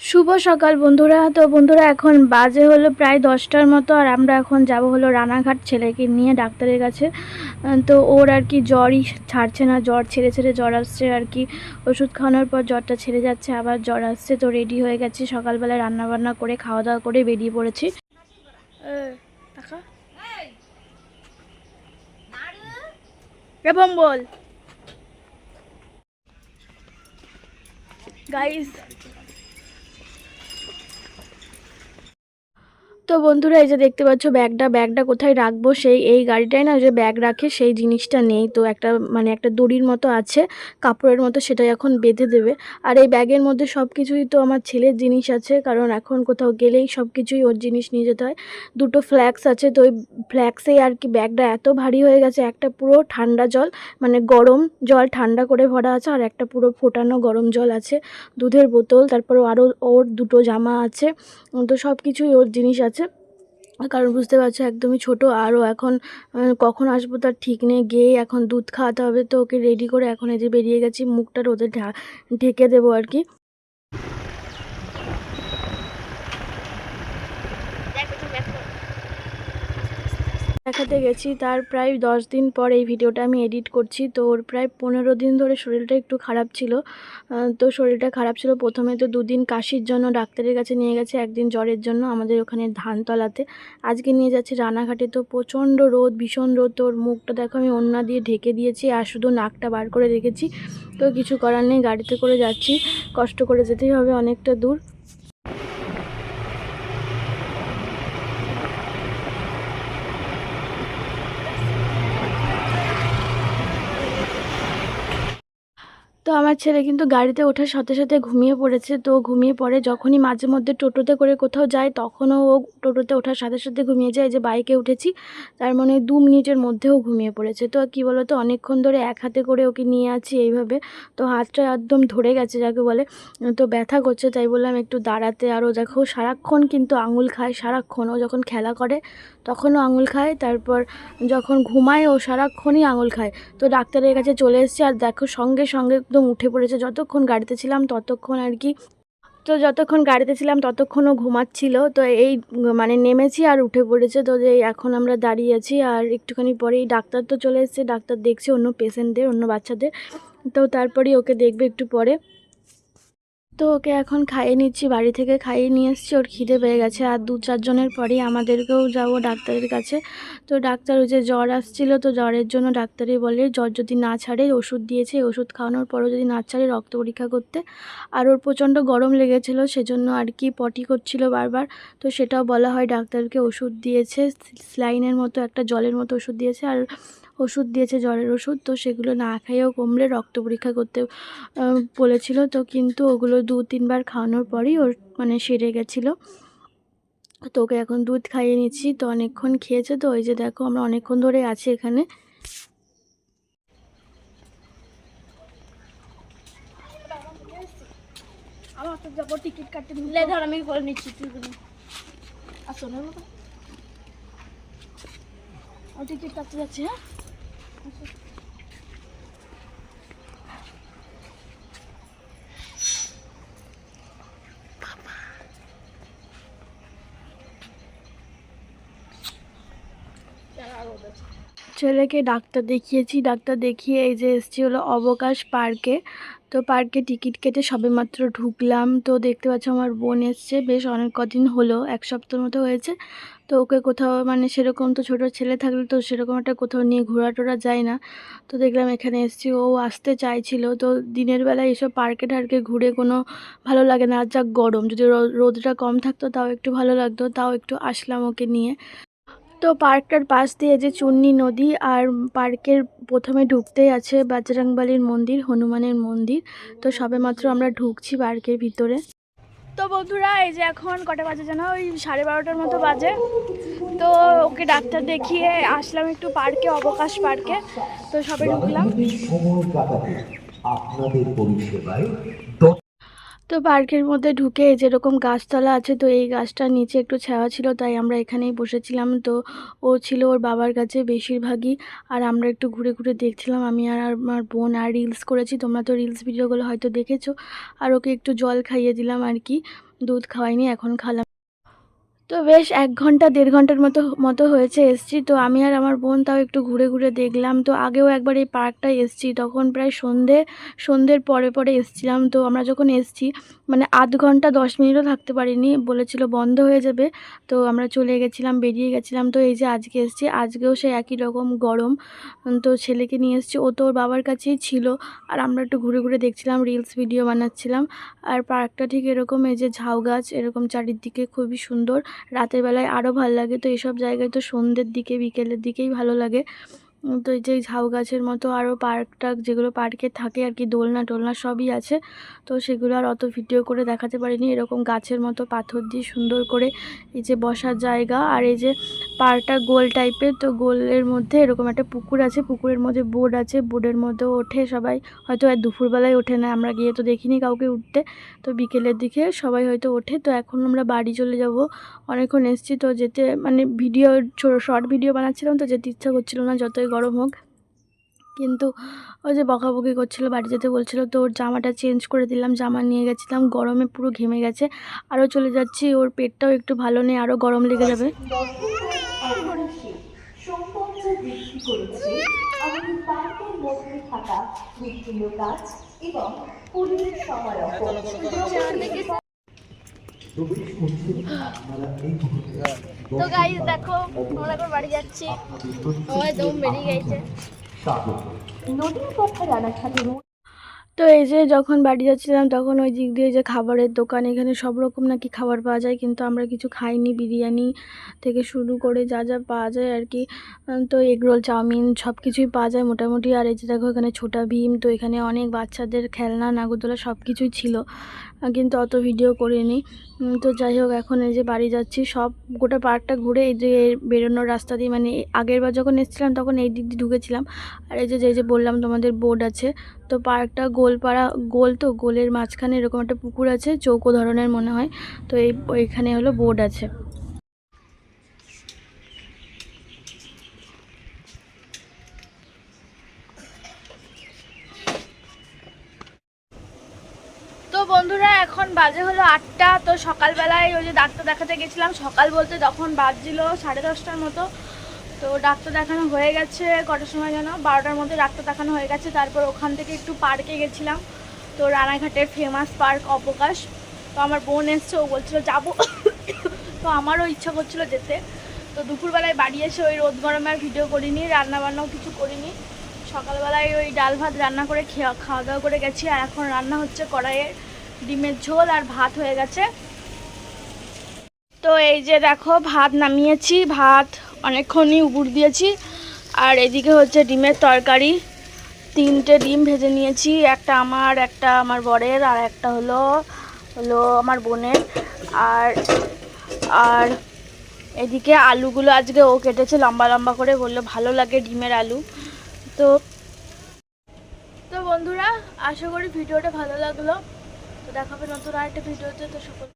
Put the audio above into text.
শুভ সকাল বন্ধুরা। তো বন্ধুরা এখন বাজে হলো প্রায় দশটার মতো আর আমরা এখন যাব হলো রানাঘাট ছেলেকে নিয়ে ডাক্তারের কাছে। তো ওর আর কি জ্বরই ছাড়ছে না জ্বর ছেড়ে ছেড়ে জ্বর আসছে আর কি। ওষুধ খাওয়ানোর পর জ্বরটা ছেড়ে যাচ্ছে আবার জ্বর আসছে তো রেডি হয়ে গেছি। সকালবেলা রান্না বান্না করে খাওয়া দাওয়া করে বেরিয়ে পড়েছি। বল গাইস তো বন্ধুরা, এই যে দেখতে পাচ্ছ ব্যাগটা ব্যাগটা কোথায় রাখব? সেই, এই গাড়িটায় না যে ব্যাগ রাখে, সেই জিনিসটা নেই। তো একটা মানে একটা দড়ির মতো আছে, কাপড়ের মতো, সেটাই এখন বেঁধে দেবে। আর এই ব্যাগের মধ্যে সব কিছুই তো আমার ছেলের জিনিস আছে, কারণ এখন কোথাও গেলেই সব কিছুই ওর জিনিস নিয়ে যেতে হয়। দুটো ফ্ল্যাক্স আছে, তো ওই ফ্ল্যাক্সেই আর কি ব্যাগটা এত ভারী হয়ে গেছে, একটা পুরো ঠান্ডা জল মানে গরম জল ঠান্ডা করে ভরা আছে, আর একটা পুরো ফোটানো গরম জল আছে। দুধের বোতল, তারপর আরও ওর দুটো জামা আছে। তো সব কিছুই ওর জিনিস আছে। কারণ বুঝতে পারছ একদমই ছোট, আরও এখন কখন আসব তার ঠিক নেই গিয়ে এখন দুধ খাওয়াতে হবে, তো ওকে রেডি করে এখন এই যে বেরিয়ে গেছি, মুখটা রোদে ঢেকে দেবো আর কি। দেখাতে গেছি। তার প্রায় দশ দিন পর এই ভিডিওটা আমি এডিট করছি। তো ওর প্রায় পনেরো দিন ধরে শরীরটা একটু খারাপ ছিল। তো শরীরটা খারাপ ছিল। প্রথমে তো দুদিন কাশির জন্য ডাক্তারের কাছে নিয়ে গেছে, একদিন জ্বরের জন্য আমাদের ওখানে ধানতলাতে। আজকে নিয়ে যাচ্ছে রানাঘাটে। তো প্রচণ্ড রোদ, ভীষণ রোদ। তো ওর মুখটা দেখো, আমি ওন্না দিয়ে ঢেকে দিয়েছি আর শুধু নাকটা বার করে রেখেছি। তো কিছু করার নেই, গাড়িতে করে যাচ্ছি। কষ্ট করে যেতেই হবে, অনেকটা দূর। তো আমার ছেলে কিন্তু গাড়িতে ওঠার সাথে সাথে ঘুমিয়ে পড়েছে। তো ঘুমিয়ে পড়ে যখনই মাঝে মধ্যে টোটোতে করে কোথাও যায়, তখনও ও টোটোতে ওঠার সাথে সাথে ঘুমিয়ে যায়। যে বাইকে উঠেছি, তার মানে দু মিনিটের মধ্যেও ঘুমিয়ে পড়েছে। তো কী বলো তো অনেকক্ষণ ধরে এক হাতে করে ওকে নিয়ে আছি এইভাবে। তো হাতটা একদম ধরে গেছে যাকে বলে। তো ব্যথা করছে, তাই বললাম একটু দাঁড়াতে। আর ও দেখো সারাক্ষণ কিন্তু আঙুল খায়, সারাক্ষণ। ও যখন খেলা করে তখনও আঙুল খায়, তারপর যখন ঘুমায় ও সারাক্ষণই আঙুল খায়। তো ডাক্তারের কাছে চলে এসেছি আর দেখো সঙ্গে সঙ্গে একদম উঠে পড়েছে। যতক্ষণ গাড়িতে ছিলাম ততক্ষণ আর কি। তো যতক্ষণ গাড়িতে ছিলাম ততক্ষণও ঘুমাচ্ছিল। তো এই মানে নেমেছি আর উঠে পড়েছে। তো যে এখন আমরা দাঁড়িয়ে আছি আর একটুখানি পরেই ডাক্তার তো চলে এসেছে। ডাক্তার দেখছে অন্য পেশেন্টদের অন্য বাচ্চাদের। তো তারপরেই ওকে দেখবে একটু পরে। তো ওকে এখন খাইয়ে নিচ্ছি, বাড়ি থেকে খাইয়ে নিয়ে এসেছি, ওর খিদে পেয়ে গেছে। আর দু চারজনের পরেই আমাদেরকেও যাব ডাক্তারের কাছে। তো ডাক্তার ওই যে জ্বর আসছিল, তো জ্বরের জন্য ডাক্তারই বলে, জ্বর যদি না ছাড়ে ওষুধ দিয়েছে ওষুধ খাওয়ানোর পরও যদি না ছাড়ে, রক্ত পরীক্ষা করতে। আর ওর প্রচণ্ড গরম লেগেছিল, সেজন্য আর কি পটি করছিল বারবার। তো সেটাও বলা হয়, ডাক্তারকে ওষুধ দিয়েছে, স্লাইনের মতো, একটা জলের মতো ওষুধ দিয়েছে। আর ওষুধ দিয়েছে, জ্বরের ওষুধ, তো সেগুলো না খাইয়েও কমলে রক্ত পরীক্ষা করতে বলেছিল। তো কিন্তু ওগুলো দু, তিনবার খাওয়ানোর পরই ওর মানে সেরে গেছিল। তো ওকে এখন দুধ খাইয়ে নিচ্ছি, তো অনেকক্ষণ খেয়েছে। তো ওই যে দেখো আমরা অনেকক্ষণ ধরে আছি এখানে। ধর, আমি করে নিচ্ছি, তুই ও টিকিট কাটতে যাচ্ছি হ্যাঁ। ছেলেকে ডাক্তার দেখিয়েছি, ডাক্তার দেখিয়ে এই যে এসছি হলো অবকাশ পার্কে। তো পার্কে টিকিট কেটে সবেমাত্র ঢুকলাম। তো দেখতে পাচ্ছ আমার বোন এসছে, বেশ অনেক কদিন হলো, এক সপ্তাহ মতো হয়েছে। তো ওকে কোথাও মানে সেরকম তো ছোটো ছেলে থাকলে তো সেরকম একটা কোথাও নিয়ে ঘোরা টোরা যায় না। তো দেখলাম এখানে এসছি, ও আসতে চাইছিল। তো দিনের বেলায় এসব পার্কে টার্কে ঘুরে কোনো ভালো লাগে না। আর যা গরম, যদি রোদটা কম থাকতো তাও একটু ভালো লাগতো, তাও একটু আসলাম ওকে নিয়ে। তো পার্কটার পাশ দিয়ে যে চুন্নি নদী আর পার্কের প্রথমে ঢুকতেই আছে বাজরাংবালির মন্দির, হনুমানের মন্দির। তো সবেমাত্র আমরা ঢুকছি পার্কের ভিতরে। তো বন্ধুরা, এই যে এখন কটা বাজে যেন ওই সাড়ে বারোটার মতো বাজে। তো ওকে ডাক্তার দেখিয়ে আসলাম একটু পার্কে, অবকাশ পার্কে। তো সবে ঢুকলাম। আপনাদের পরিষেবায় তো পার্কের মধ্যে ঢুকে যেরকম গাছতলা আছে, তো এই গাছটার নিচে একটু ছায়া ছিল, তাই আমরা এখানেই বসেছিলাম। তো ও ছিল ওর বাবার কাছে বেশিরভাগই, আর আমরা একটু ঘুরে ঘুরে দেখছিলাম। আমি আর আমার বোন আর রিলস করেছি, তোমরা তো রিলস ভিডিওগুলো হয়তো দেখেছ। আর ওকে একটু জল খাইয়ে দিলাম আর কি, দুধ খাওয়াইনি, এখন খালাম। তো বেশ এক ঘণ্টা, দেড় ঘণ্টার মতো মতো হয়েছে এসছি। তো আমি আর আমার বোন তাও একটু ঘুরে ঘুরে দেখলাম। তো আগেও একবার এই পার্কটায় এসছি। তখন প্রায় সন্ধে, সন্ধ্যের পরে পরে এসছিলাম। তো আমরা যখন এসছি মানে আধ ঘণ্টা, দশ মিনিটও থাকতে পারিনি। বলেছিল বন্ধ হয়ে যাবে। তো আমরা চলে গেছিলাম, বেরিয়ে গেছিলাম। তো এই যে আজকে এসছি, আজকেও সেই একই রকম গরম। তো ছেলেকে নিয়ে এসছি। ও তো ওর বাবার কাছেই ছিল। আর আমরা একটু ঘুরে ঘুরে দেখছিলাম, রিলস, ভিডিও বানাচ্ছিলাম। আর পার্কটা ঠিক এরকম, এই যে ঝাউ গাছ, এরকম চারিদিকে খুবই সুন্দর। রাতের বেলায় আরও ভালো লাগে। তো এসব জায়গায় তো সন্ধ্যের দিকে, বিকেলের দিকেই ভালো লাগে। তো এই যে ঝাউ গাছের মতো আরও পার্ক টার্ক যেগুলো পার্কে থাকে আর কি দোলনা টোলনা সবই আছে। তো সেগুলো আর অত ভিডিও করে দেখাতে পারিনি। এরকম গাছের মতো পাথর দিয়ে সুন্দর করে এই যে বসার জায়গা আর এই যে পার্কটা গোল টাইপের তো গোলের মধ্যে এরকম একটা পুকুর আছে, পুকুরের মধ্যে বোর্ড আছে বোর্ডের মধ্যে ওঠে সবাই। হয়তো আর দুপুরবেলায় ওঠে না, আমরা গিয়ে তো দেখিনি কাউকে উঠতে। তো বিকেলের দিকে সবাই হয়তো ওঠে, তো এখন আমরা বাড়ি চলে যাব। অনেকক্ষণ এসছি, তো যেতে মানে ভিডিও ছোটো শর্ট ভিডিও বানাচ্ছিলাম, তো যেতে ইচ্ছা করছিল না যতই গরম হোক। কিন্তু ওই যে বকাবকি করছিল, বাড়ি যেতে বলছিল, তো ওর জামাটা চেঞ্জ করে দিলাম, জামা নিয়ে গেছিলাম, গরমে পুরো ঘেমে গেছে। আরও চলে যাচ্ছি, ওর পেটটাও একটু ভালো নেই আরও গরম লেগে যাবে। সৌন্দর্য বৃদ্ধি করেছে আমাদের পার্কের মধ্যে থাকা বিভিন্ন গাছ এবং ফুলের সমারোহ তো গাইস দেখো আমরা এখন বাড়ি যাচ্ছি। সবাই দম বেরিয়ে গেছে নদীর পথে রানাঘাটের তো এই যে যখন বাড়ি যাচ্ছিলাম, তখন ওই দিক দিয়ে যে খাবারের দোকান, এখানে সব রকম নাকি খাবার পাওয়া যায়, কিন্তু আমরা কিছু খাইনি। বিরিয়ানি থেকে শুরু করে যা যা পাওয়া যায় আর কি। তো এগরোল চাউমিন সব কিছুই পাওয়া যায় মোটামুটি। আর এই যে দেখো এখানে ছোটা ভীম, তো এখানে অনেক বাচ্চাদের খেলনা, নাগরদোলা সব কিছুই ছিল। কিন্তু অত ভিডিও করিনি। তো যাই হোক, এখন এই যে বাড়ি যাচ্ছি, সব গোটা পার্কটা ঘুরে এই যে বেরোনোর রাস্তা দিয়ে মানে আগের বার যখন এসেছিলাম, তখন এই দিক দিয়ে ঢুকেছিলাম। আর এই যে যে বললাম, তোমাদের বোর্ড আছে। তো পার্কটা গোলপাড়া, গোল তো গোলের মাঝখানে এরকম একটা পুকুর আছে, চৌকো ধরনের মনে হয়। তো এই, ওইখানে হলো বোর্ড আছে। বন্ধুরা, এখন বাজে হলো আটটা। তো সকালবেলায় ওই যে ডাক্তার দেখাতে গেছিলাম, সকাল বলতে তখন বাজছিল সাড়ে দশটার মতো। তো ডাক্তার দেখানো হয়ে গেছে কটার সময় যেন? বারোটার মধ্যে ডাক্তার দেখানো হয়ে গেছে। তারপর ওখান থেকে একটু পার্কে গেছিলাম। তো রানাঘাটের ফেমাস পার্ক অবকাশ। তো আমার বোন এসছে, ও বলছিল, যাব। তো আমারও ইচ্ছা করছিল যেতে। তো দুপুরবেলায় বাড়ি এসে ওই রোদ গরমে আর ভিডিও করিনি রান্না বান্নাও কিছু করিনি। সকালবেলায় ওই ডাল ভাত রান্না করে খেয়া খাওয়া দাওয়া করে গেছি। আর এখন রান্না হচ্ছে কড়াইয়ের ডিমের ঝোল আর ভাত হয়ে গেছে। তো এই যে দেখো, ভাত নামিয়েছি। ভাত অনেকক্ষণই উবুর দিয়েছি। আর এদিকে হচ্ছে ডিমের তরকারি। তিনটে ডিম ভেজে নিয়েছি, একটা আমার একটা আমার বরের, আর একটা হলো হলো আমার বোনের। আর আর এদিকে আলুগুলো আজকে ও কেটেছে, লম্বা লম্বা করে বলল ভালো লাগে ডিমের আলু। তো তো বন্ধুরা, আশা করি ভিডিওটা ভালো লাগল। তো দেখাবে নতুন আরেকটা ভিডিওতে, তো সকল